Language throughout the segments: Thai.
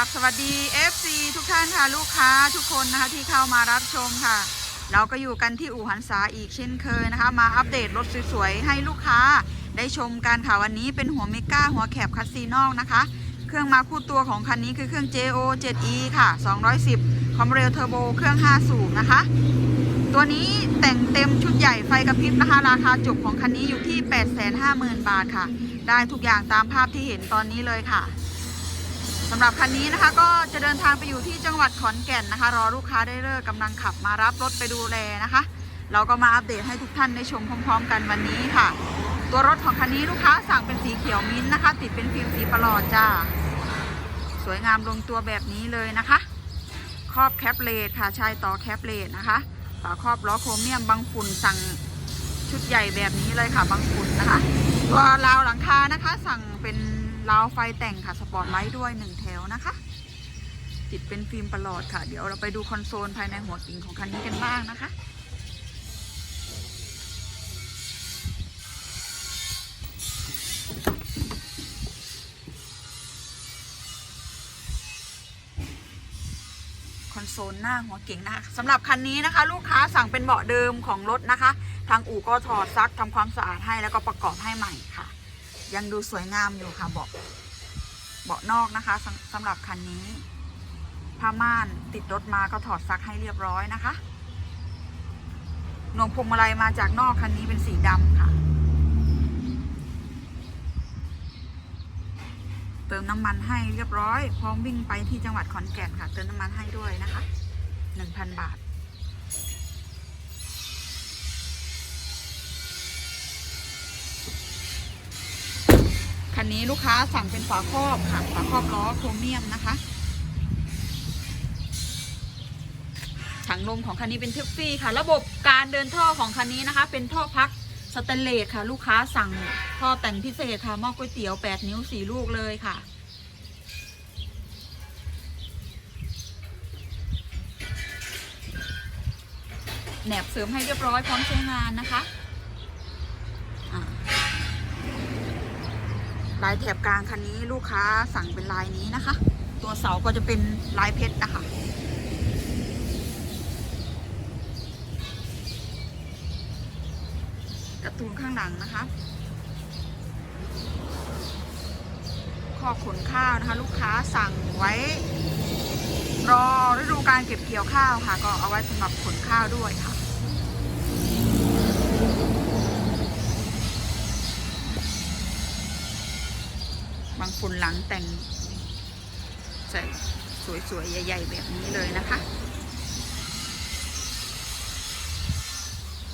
ราบสวัสดี FC ทุกท่านค่ะลูกค้าทุกคนนะคะที่เข้ามารับชมค่ะ เราก็อยู่กันที่อู่หันษาอีกเช่นเคยนะคะ มาอัปเดตรถสวยๆให้ลูกค้าได้ชมกันค่ะวันนี้เป็นหัวเมก้าหัวแคบคัสซีนอกนะคะ เครื่องมาคู่ตัวของคันนี้คือเครื่อง JO 7E ค่ะ 210 คอมเรลเทอร์โบเครื่อง 5 สูบนะคะ ตัวนี้แต่งเต็มชุดใหญ่ไฟกระพริบนะคะ ราคาจบของคันนี้อยู่ที่ 850,000 บาทค่ะ ได้ทุกอย่างตามภาพที่เห็นตอนนี้เลยค่ะ สำหรับคันนี้นะคะก็จะเดินทางไปอยู่ที่จังหวัดขอนแก่นนะคะ รอลูกค้าได้เลิกกำลังขับมารับรถไปดูแลนะคะ เราก็มาอัปเดตให้ทุกท่านได้ชมพร้อม ๆ กันวันนี้ค่ะ ตัวรถของคันนี้ลูกค้าสั่งเป็นสีเขียวมิ้นท์นะคะ ติดเป็นฟิล์มสีประหลอดจ้า สวยงามลงตัวแบบนี้เลยนะคะ ครอบแคปเลดค่ะชายต่อแคปเลดนะคะฝาครอบล้อโครเมียมบางฝุ่นสั่งชุดใหญ่แบบนี้เลยค่ะบางฝุ่นนะคะตัวราวหลังคานะคะ สั่งเป็น ราวไฟแต่งค่ะ สปอร์ตไลท์ด้วยหนึ่งแถวนะคะ ติดเป็นฟิล์มประหลอดค่ะ เดี๋ยวเราไปดูคอนโซลภายในหัวกิ่งของคันนี้กันบ้างนะคะคอนโซลหน้าหัวเก๋งนะคะสำหรับคันนี้นะคะ ลูกค้าสั่งเป็นเบาะเดิมของรถนะคะ ทางอู่ก็ถอดซักทำความสะอาดให้แล้วก็ประกอบให้ใหม่ค่ะ ยังดูสวยงามอยู่ค่ะเบาะเบาะนอกนะคะสำสำหรับคันนี้ผ้าม่านติดรถมาก็ถอดซักให้เรียบร้อยนะคะหนวงพวงมาลัยมาจากนอกคันนี้เป็นสีดำค่ะ เติมน้ำมันให้เรียบร้อย พร้อมวิ่งไปที่จังหวัดขอนแก่นค่ะ เติมน้ำมันให้ด้วยนะคะ 1,000 บาท นี้ลูกค้าสั่งเป็นฝาครอบค่ะฝาครอบล้อโครเมียมนะคะถังลมของคันนี้เป็นทิฟฟี่ค่ะ ระบบการเดินท่อของคันนี้นะคะ เป็นท่อพักสแตนเลสค่ะ ลูกค้าสั่งท่อแต่งพิเศษค่ะหม้อก๋วยเตี๋ยว 8 นิ้ว 4 ลูกเลยค่ะ แหนบเสริมให้เรียบร้อยพร้อมใช้งานนะคะอ่า ลายแถบกลางคันนี้ลูกค้าสั่งเป็นลายนี้นะคะ ตัวเสาก็จะเป็นลายเพชรนะคะกระตูนข้างหลังนะคะข้อขนข้าวนะคะ ลูกค้าสั่งไว้ รอฤดูการเก็บเกี่ยวข้าวค่ะ ก็เอาไว้สำหรับขนข้าวด้วยค่ะ บางคนหลังแต่งใส่สวยๆ ใหญ่ ๆ แบบนี้เลยนะคะ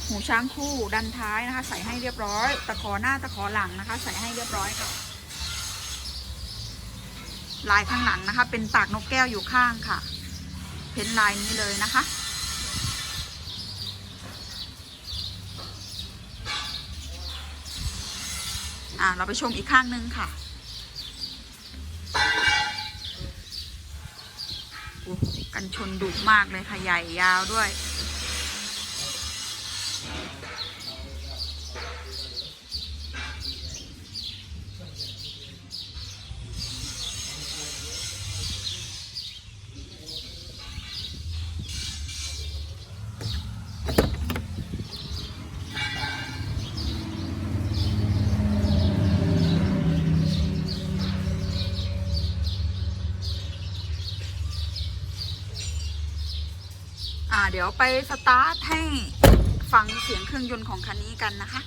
หูช้างคู่ดันท้ายนะคะ ใส่ให้เรียบร้อย ตะขอหน้าตะขอหลังนะคะ ใส่ให้เรียบร้อยค่ะ ลายข้างหลังนะคะ เป็นปากนกแก้วอยู่ข้างค่ะ เพ้นลายนี้เลยนะคะอ่าเราไปชมอีกข้างนึงค่ะโอ้ กันชนดุมากเลยค่ะใหญ่ยาวด้วย เดี๋ยวไปสตาร์ทให้ฟังเสียงเครื่องยนต์ของคันนี้กันนะคะ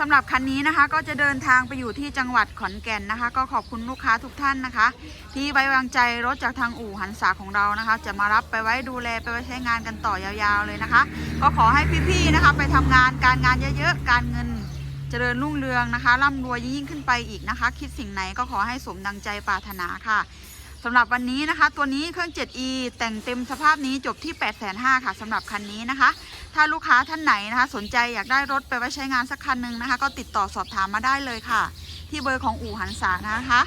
สำหรับคันนี้นะคะก็จะเดินทางไปอยู่ที่จังหวัดขอนแก่นนะคะ ก็ขอบคุณลูกค้าทุกท่านนะคะ ที่ไว้วางใจรถจากทางอู่หันษาของเรานะคะ จะมารับไปไว้ดูแลไปไว้ใช้งานกันต่อยาวๆเลยนะคะ ก็ขอให้พี่ๆนะคะ ไปทำงานการงานเยอะๆ การเงินเจริญรุ่งเรืองนะคะร่ำรวยยิ่งๆขึ้นไปอีกนะคะ คิดสิ่งไหนก็ขอให้สมดังใจปรารถนาค่ะ สำหรับวันนี้นะคะ ตัวนี้เครื่อง 7e แต่งเต็มสภาพนี้จบที่ 8 5 0 0 0ค่ะสำหรับคันนี้นะคะ ถ้าลูกค้าท่านไหนนะคะ สนใจอยากได้รถไปไว้ใช้งานสักคันหนึ่งนะคะ ก็ติดต่อสอบถามมาได้เลยค่ะ ที่เบอร์ของอู่หันษานะคะ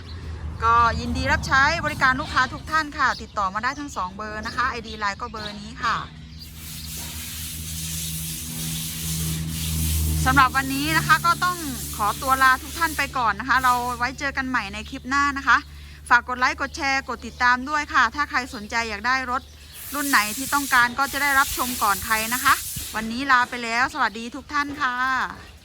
ก็ยินดีรับใช้บริการลูกค้าทุกท่านค่ะ ติดต่อมาได้ทั้ง 2 เบอร์นะคะ ID ไลน์ก็เบอร์นี้ค่ะสำหรับวันนี้นะคะก็ต้องขอตัวลาทุกท่านไปก่อนนะคะ เราไว้เจอกันใหม่ในคลิปหน้านะคะ ฝากกดไลค์กดแชร์กดติดตามด้วยค่ะ ถ้าใครสนใจอยากได้รถรุ่นไหนที่ต้องการก็จะได้รับชมก่อนใครนะคะ วันนี้ลาไปแล้ว สวัสดีทุกท่านค่ะ